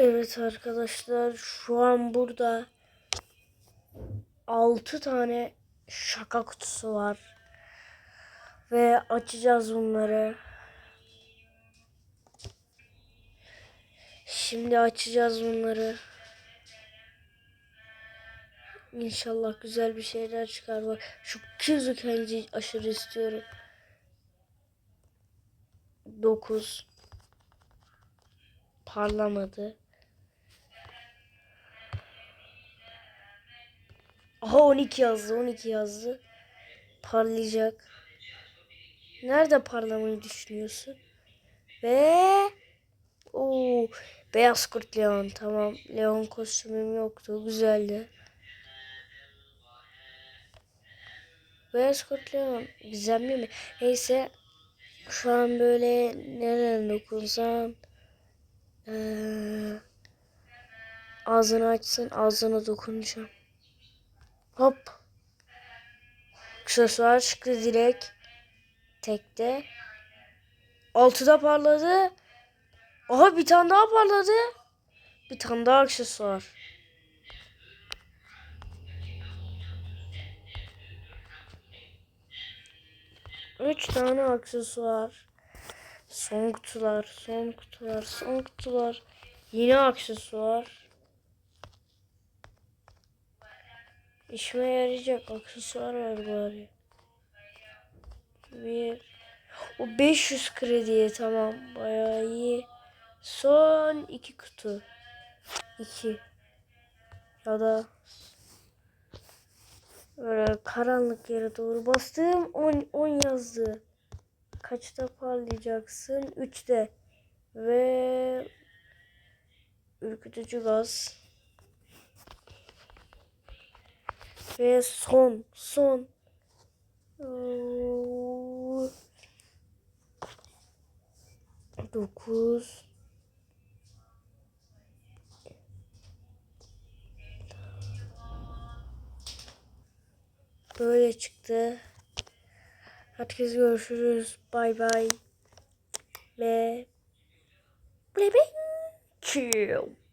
Evet arkadaşlar şu an burada 6 tane şaka kutusu var. Ve açacağız bunları. Şimdi açacağız bunları. İnşallah güzel bir şeyler çıkar. Bak şu Kizukenci aşırı istiyorum. 9 parlamadı. Aha 12 yazdı 12 yazdı. Parlayacak. Nerede parlamayı düşünüyorsun? Ve o beyaz kurt Leon tamam. Leon kostümüm yoktu. Güzeldi. Beyaz kurt Leon gizemli mi? Neyse şu an böyle nereden dokunsam ee, ağzını açsın ağzına dokunacağım. Hop. Aksesuar çıktı direkt. Tekte. Altıda parladı. Aha bir tane daha parladı. Bir tane daha aksesuar. Üç tane aksesuar. Son kutular, son kutular, son kutular. Yine aksesuar. İşime yarayacak aksesuar var bari. Bir. O 500 krediye tamam. Bayağı iyi. Son iki kutu. İki. Ya da böyle karanlık yere doğru bastım. 10 10 yazdı. Kaçta parlayacaksın? 3'te. Ve ürkütücü gaz. Ve son, son. Dokuz. Böyle çıktı. Herkes görüşürüz. Bay bay. Ve... Bye bye. Chill.